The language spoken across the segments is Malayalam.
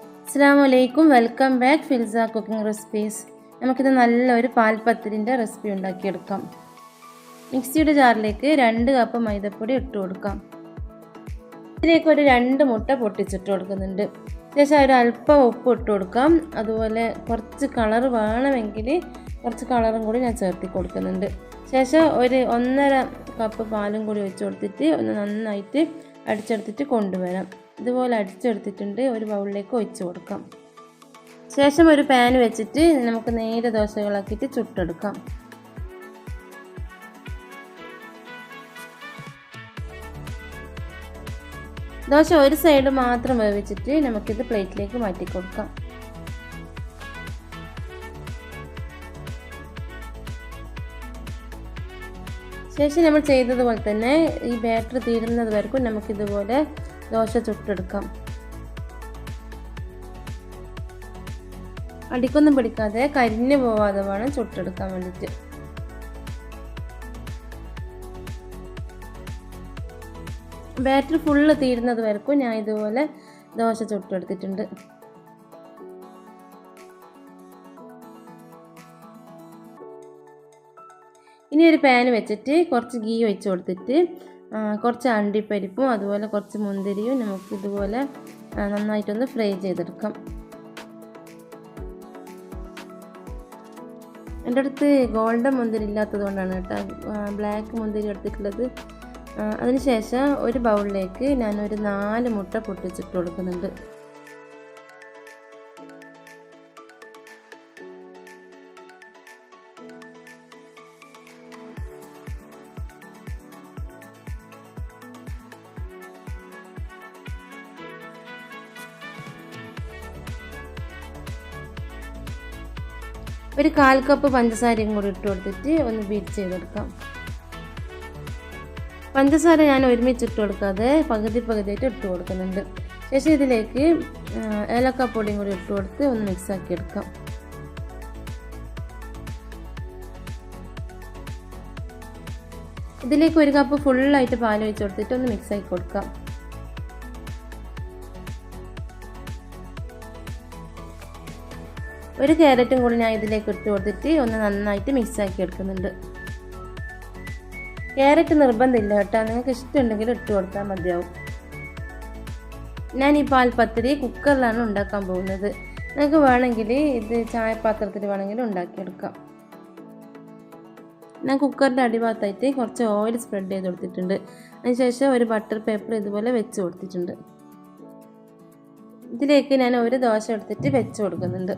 അസ്സാം വലൈക്കും welcome back Filsa cooking recipes. നമുക്കിത് നല്ലൊരു പാൽപ്പത്തിരിന്റെ റെസിപ്പി ഉണ്ടാക്കിയെടുക്കാം. മിക്സിയുടെ ജാറിലേക്ക് രണ്ട് കപ്പ് മൈദപ്പൊടി ഇട്ട് കൊടുക്കാം. ഇതിലേക്ക് ഒരു രണ്ട് മുട്ട പൊട്ടിച്ചിട്ട് കൊടുക്കുന്നുണ്ട്. ശേഷം ഒരു അല്പം ഉപ്പ് ഇട്ട് കൊടുക്കാം. അതുപോലെ കുറച്ച് കളർ വേണമെങ്കിൽ കുറച്ച് കളറും കൂടി ഞാൻ ചേർത്തി കൊടുക്കുന്നുണ്ട്. ശേഷം ഒരു ഒന്നര കപ്പ് പാലും കൂടി ഒഴിച്ച് കൊടുത്തിട്ട് ഒന്ന് നന്നായിട്ട് അടിച്ചെടുത്തിട്ട് കൊണ്ടുവരാം. ഇതുപോലെ അടിച്ചെടുത്തിട്ടുണ്ട്. ഒരു ബൗളിലേക്ക് ഒഴിച്ച് കൊടുക്കാം. ശേഷം ഒരു പാൻ വെച്ചിട്ട് നമുക്ക് നേരെ ദോശകളാക്കിയിട്ട് ചുട്ടെടുക്കാം. ദോശ ഒരു സൈഡ് മാത്രം വേവിച്ചിട്ട് നമുക്കിത് പ്ലേറ്റിലേക്ക് മാറ്റി കൊടുക്കാം ശേഷം നമ്മൾ ചെയ്തതുപോലെ തന്നെ ഈ ബാറ്റർ തീരുന്നത് വരെക്കും നമുക്കിതുപോലെ ദോശ ചുട്ടെടുക്കാം. അടിക്കൊന്നും പിടിക്കാതെ കരിഞ്ഞു പോവാതെ വേണം ചുട്ടെടുക്കാൻ വേണ്ടിയിട്ട്. ബാറ്ററി ഫുള്ള് തീരുന്നത് വരക്കും. ഞാൻ ഇതുപോലെ ദോശ ചുട്ടെടുത്തിട്ടുണ്ട്. ഇനി ഒരു പാൻ വെച്ചിട്ട് കുറച്ച് ഗീ ഒഴിച്ച് കൊടുത്തിട്ട് കുറച്ച് അണ്ടിപ്പരിപ്പും അതുപോലെ കുറച്ച് മുന്തിരിയും നമുക്ക് ഇതുപോലെ നന്നായിട്ടൊന്ന് ഫ്രൈ ചെയ്തെടുക്കാം. എന്റെ അടുത്ത് ഗോൾഡൻ മുന്തിരി ഇല്ലാത്തത് കൊണ്ടാണ് കേട്ടോ. ബ്ലാക്ക് മുന്തിരി എടുത്തിട്ടുള്ളത്. അതിനുശേഷം ഒരു ബൗളിലേക്ക് ഞാനൊരു നാല് മുട്ട പൊട്ടിച്ചിട്ട് കൊടുക്കുന്നുണ്ട്. ഒരു കാൽ കപ്പ് പഞ്ചസാരയും കൂടി ഇട്ട് കൊടുത്തിട്ട് ഒന്ന് ബീറ്റ് ചെയ്തെടുക്കാം പഞ്ചസാര ഞാൻ ഒരുമിച്ച് ഇട്ട് കൊടുക്കാതെ പകുതി പകുതിയായിട്ട് ഇട്ട് കൊടുക്കുന്നുണ്ട്. ശേഷം ഇതിലേക്ക് ഏലക്കപ്പൊടിയും കൂടി ഇട്ട് കൊടുത്ത് ഒന്ന് മിക്സ് ആക്കി എടുക്കാം. ഇതിലേക്ക് ഒരു കപ്പ് ഫുള്ളായിട്ട് പാൽ ഒഴിച്ച് കൊടുത്തിട്ട് ഒന്ന് മിക്സ് ആക്കി കൊടുക്കാം. ഒരു ക്യാരറ്റും കൂടി ഞാൻ ഇതിലേക്ക് ഇട്ട് കൊടുത്തിട്ട് ഒന്ന് നന്നായിട്ട് മിക്സാക്കി എടുക്കുന്നുണ്ട്. ക്യാരറ്റ് നിർബന്ധമില്ല കേട്ടോ. നിങ്ങൾക്ക് ഇഷ്ടമുണ്ടെങ്കിൽ ഇട്ട് കൊടുത്താൽ മതിയാവും. ഞാൻ ഈ പാൽപ്പത്തിരി കുക്കറിലാണ് ഉണ്ടാക്കാൻ പോകുന്നത്. നിങ്ങൾക്ക് വേണമെങ്കിൽ ഇത് ചായപാത്രത്തിൽ വേണമെങ്കിൽ ഉണ്ടാക്കിയെടുക്കാം. ഞാൻ കുക്കറിന്റെ അടിഭാഗത്തായിട്ട് കുറച്ച് ഓയിൽ സ്പ്രെഡ് ചെയ്ത് കൊടുത്തിട്ടുണ്ട്. അതിനുശേഷം ഒരു ബട്ടർ പേപ്പർ ഇതുപോലെ വെച്ച് കൊടുത്തിട്ടുണ്ട്. ഇതിലേക്ക് ഞാൻ ഒരു ദോശ എടുത്തിട്ട് വെച്ച് കൊടുക്കുന്നുണ്ട്.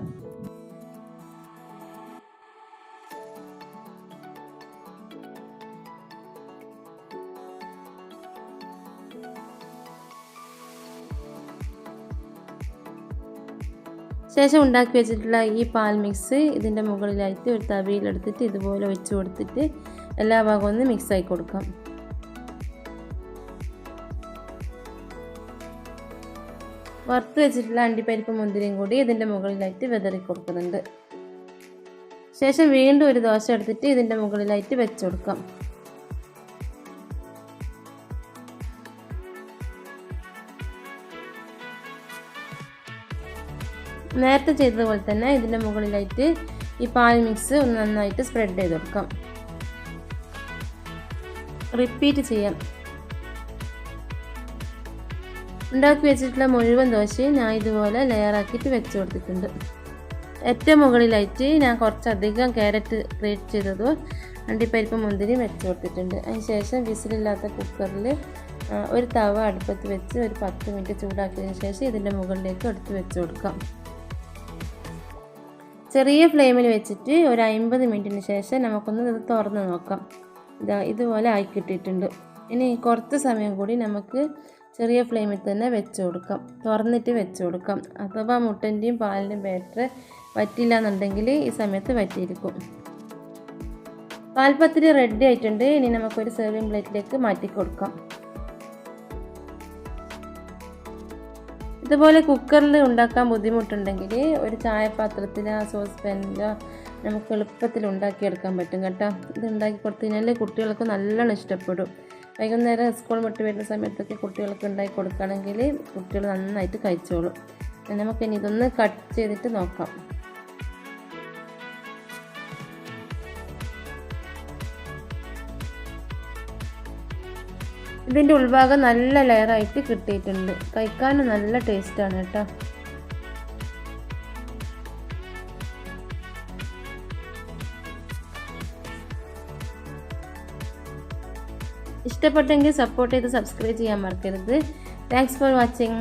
ശേഷം ഉണ്ടാക്കി വെച്ചിട്ടുള്ള ഈ പാൽ മിക്സ് ഇതിന്റെ മുകളിലായിട്ട് ഒരു തവിയിലെടുത്തിട്ട് ഇതുപോലെ ഒഴിച്ചു കൊടുത്തിട്ട് എല്ലാ ഭാഗവും ഒന്ന് മിക്സ് ആക്കി കൊടുക്കാം. വറുത്ത് വെച്ചിട്ടുള്ള അണ്ടിപ്പരിപ്പ് മുന്തിരിയും കൂടി ഇതിന്റെ മുകളിലായിട്ട് വിതറി കൊടുക്കുന്നുണ്ട്. ശേഷം വീണ്ടും ഒരു ദോശ എടുത്തിട്ട് ഇതിന്റെ മുകളിലായിട്ട് വെച്ച് കൊടുക്കാം. നേരത്തെ ചെയ്തതുപോലെ തന്നെ ഇതിന്റെ മുകളിലായിട്ട് ഈ പാൽ മിക്സ് ഒന്ന് നന്നായിട്ട് സ്പ്രെഡ് ചെയ്ത് കൊടുക്കാം. റിപ്പീറ്റ് ചെയ്യാം. ഉണ്ടാക്കി വെച്ചിട്ടുള്ള മുഴുവൻ ദോശയും ഞാൻ ഇതുപോലെ ലെയറാക്കിയിട്ട് വെച്ച് കൊടുത്തിട്ടുണ്ട്. ഏറ്റവും മുകളിലായിട്ട് ഞാൻ കുറച്ചധികം ക്യാരറ്റ് ഗ്രേറ്റ് ചെയ്തതോ അണ്ടിപ്പരിപ്പ് മുന്തിരി വെച്ച് കൊടുത്തിട്ടുണ്ട്. അതിന് ശേഷം വിസിലില്ലാത്ത കുക്കറിൽ ഒരു തവ അടുപ്പത്ത് വെച്ച് ഒരു പത്ത് മിനിറ്റ് ചൂടാക്കിയതിന് ശേഷം ഇതിന്റെ മുകളിലേക്ക് എടുത്ത് വെച്ച് കൊടുക്കാം. ചെറിയ ഫ്ലെയിമിൽ വെച്ചിട്ട് ഒരു അമ്പത് മിനിറ്റിന് ശേഷം നമുക്കൊന്ന് ഇത് തുറന്ന് നോക്കാം. ഇതാ ഇതുപോലെ ആയി കിട്ടിയിട്ടുണ്ട്. ഇനി കുറച്ച് സമയം കൂടി നമുക്ക് ചെറിയ ഫ്ലെയിമിൽ തന്നെ വെച്ച് കൊടുക്കാം. തുറന്നിട്ട് വെച്ച് കൊടുക്കാം. അഥവാ മുട്ടന്റെയും പാലിന്റെയും ബാറ്റർ വറ്റില്ല എന്നുണ്ടെങ്കിൽ ഈ സമയത്ത് വറ്റിയിരിക്കും പാൽപ്പത്തിരി റെഡി ആയിട്ടുണ്ട്. ഇനി നമുക്കൊരു സെർവിങ് പ്ലേറ്റിലേക്ക് മാറ്റി കൊടുക്കാം ഇതുപോലെ കുക്കറിൽ ഉണ്ടാക്കാൻ ബുദ്ധിമുട്ടുണ്ടെങ്കിൽ ഒരു ചായപാത്രത്തിലോ സോസ് പാനിലോ നമുക്ക് എളുപ്പത്തിൽ ഉണ്ടാക്കിയെടുക്കാൻ പറ്റും കേട്ടോ. ഇത് ഉണ്ടാക്കി കൊടുത്തു കഴിഞ്ഞാൽ കുട്ടികൾക്ക് നല്ലോണം ഇഷ്ടപ്പെടും. വൈകുന്നേരം സ്കൂൾ വിട്ട് വരുന്ന സമയത്തൊക്കെ കുട്ടികൾക്ക് ഉണ്ടാക്കി കൊടുക്കുകയാണെങ്കിൽ കുട്ടികൾ നന്നായിട്ട് കഴിച്ചോളും. നമുക്കിനി ഇതൊന്ന് കട്ട് ചെയ്തിട്ട് നോക്കാം. ഇതിന്റെ ഉൾഭാഗം നല്ല ലെയറായിട്ട് കിട്ടിയിട്ടുണ്ട്. കഴിക്കാൻ നല്ല ടേസ്റ്റാണ് കേട്ടോ. ഇഷ്ടപ്പെട്ടെങ്കിൽ സപ്പോർട്ട് ചെയ്ത് സബ്സ്ക്രൈബ് ചെയ്യാൻ മറക്കരുത്. Thanks for watching